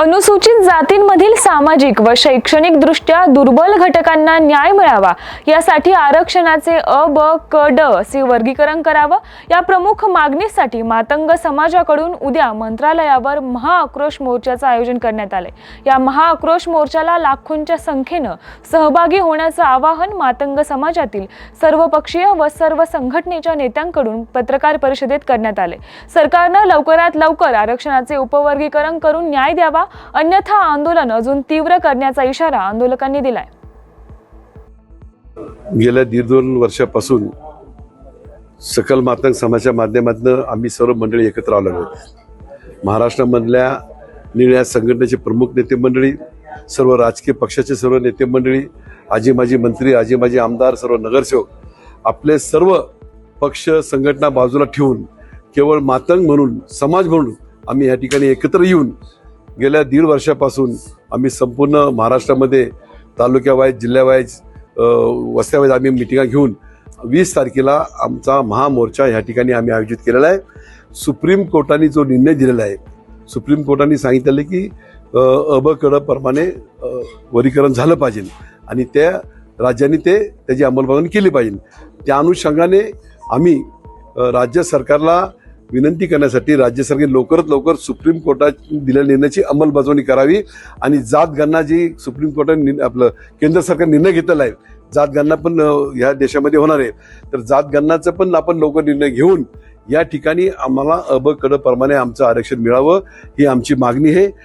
अनुसूचित जातींमधील सामाजिक व शैक्षणिक दृष्ट्या दुर्बल घटकांना न्याय मिळावा. यासाठी आरक्षणाचे अ ब क ड असे वर्गीकरण करावं. या प्रमुख मागणीसाठी मातंग समाजाकडून उद्या मंत्रालयावर महाआक्रोश मोर्चाचं आयोजन करण्यात आले या महाआक्रोश मोर्चाला लाखोंच्या संख्येनं सहभागी होण्याचं आवाहन मातंग समाजातील सर्वपक्षीय व सर्व संघटनेच्या नेत्यांकडून पत्रकार परिषदेत करण्यात आले सरकारनं लवकरात लवकर आरक्षणाचे उपवर्गीकरण करून न्याय द्यावा. अन्यथा आंदोलन अजून तीव्र करण्याचा इशारा आंदोलकांनी दिलाय. गेल्या दीड दोन वर्षापासून सकल मातंग समाजाच्या माध्यमातून आम्ही सर्व मंडळी एकत्र आलो आहोत. महाराष्ट्रामधल्या निर्णया संघटनेचे प्रमुख नेते मंडळी सर्व राजकीय पक्षाचे सर्व नेते मंडळी आजी माजी मंत्री आजी माजी आमदार सर्व नगरसेवक आपले सर्व पक्ष संघटना बाजूला ठेवून केवळ मातंग म्हणून समाज म्हणून आम्ही या ठिकाणी एकत्र येऊन गेल्या दीड वर्षापासून आम्ही संपूर्ण महाराष्ट्रामध्ये तालुक्यावाईज जिल्ह्यावाईज वस्त्यावाईज आम्ही मिटिंगा घेऊन वीस तारखेला आमचा महामोर्चा ह्या ठिकाणी आम्ही आयोजित केलेला आहे. सुप्रीम कोर्टाने जो निर्णय दिलेला आहे सुप्रीम कोर्टाने सांगितलेलं की अबकडप्रमाणे वरीकरण झालं पाहिजे आणि त्या राज्यांनी ते त्याची अंमलबजावणी केली पाहिजे. त्या अनुषंगाने आम्ही राज्य सरकारला विनंती करण्यासाठी राज्य सरकार लवकरात लवकर सुप्रीम कोर्टात दिलेल्या निर्णयाची अंमलबजावणी करावी आणि जात गणना जी सुप्रीम कोर्टाने निर्णय- आपलं केंद्र सरकार निर्णय घेतलेला आहे जात गणना पण ह्या देशामध्ये होणार आहे. तर जातगणनाचं पण आपण लवकर निर्णय घेऊन या ठिकाणी आम्हाला अब कडप्रमाणे आमचं आरक्षण मिळावं ही आमची मागणी आहे.